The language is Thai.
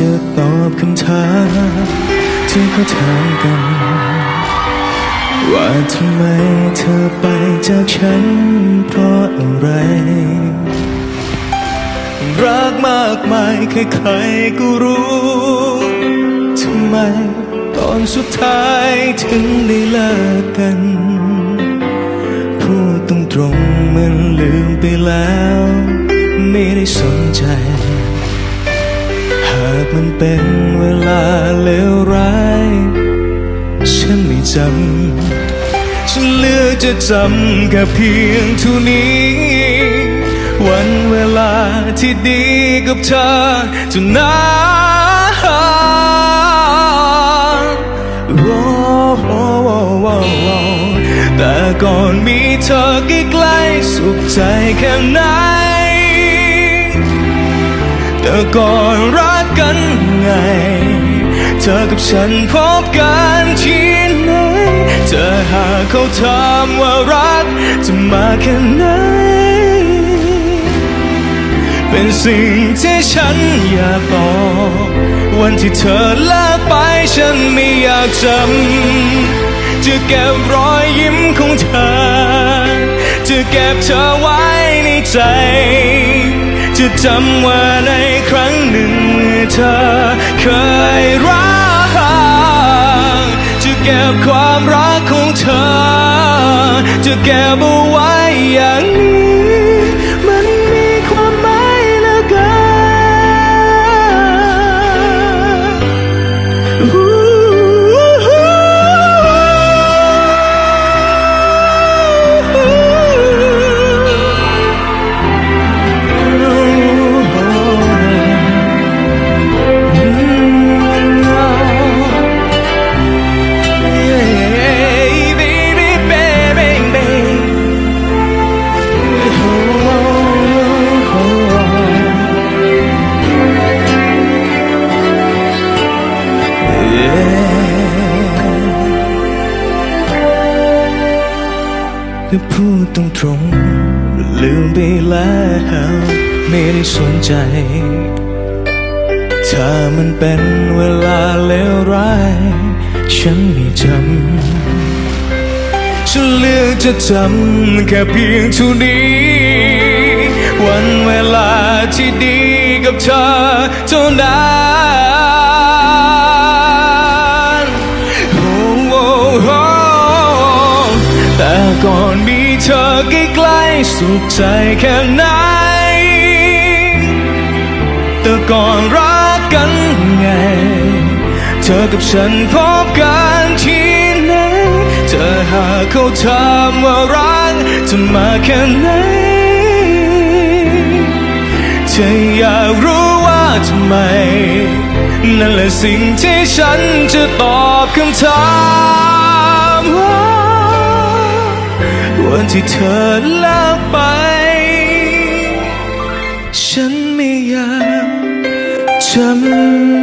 จะตอบคำถามที่เขาถามกัน ว่าทำไมเธอไปจากฉันเพราะอะไร รักมากมายใครๆก็รู้ทำไมตอนสุดท้ายถึงได้เลิกกันพูดตรงๆมันลืมไปแล้ว ไม่ได้สนใจ มันเป็นเวลาเลวร้าย ฉันไม่จำ ฉันเลือกจะจำแค่เพียงเท่านี้ วันเวลาที่ดีกับเธอจนนานแต่ก่อนมีเธอใกล้ๆสุขใจแค่ไหนแต่ก่อนรัก กันไง เธอกับฉันพบกันที่ไหน เธอหากเขาถามว่ารักจะมาแค่ไหน เป็นสิ่งที่ฉันอยากบอก วันที่เธอลาไปฉันไม่อยากจำ จะเก็บรอยยิ้มของเธอ จะเก็บเธอไว้ในใจ จะจำว่าในครั้งหนึ่ง เธอเคยรักจะเก็บความรักของเธอ จะเก็บเอาไว้อย่างนี้ ก็พูดตรงๆลืมไปแล้วไม่ได้สนใจ ถ้ามันเป็นเวลาเลวร้าย ฉันไม่จำฉันเลือกจะจำแค่เพียงเท่านี้ วันเวลาที่ดีกับเธอเท่านั้น ก่อนมีเธอใกล้ๆสุขใจแค่ไหน แต่ก่อนรักกันไง เธอกับฉันพบกันที่ไหน เธอหาเขาถามว่ารักจะมาแค่ไหน เธออยากรู้ว่าทำไม นั่นแหละสิ่งที่ฉันจะตอบคำถาม วันที่เธอลาไป ฉันไม่อยากจำ哦。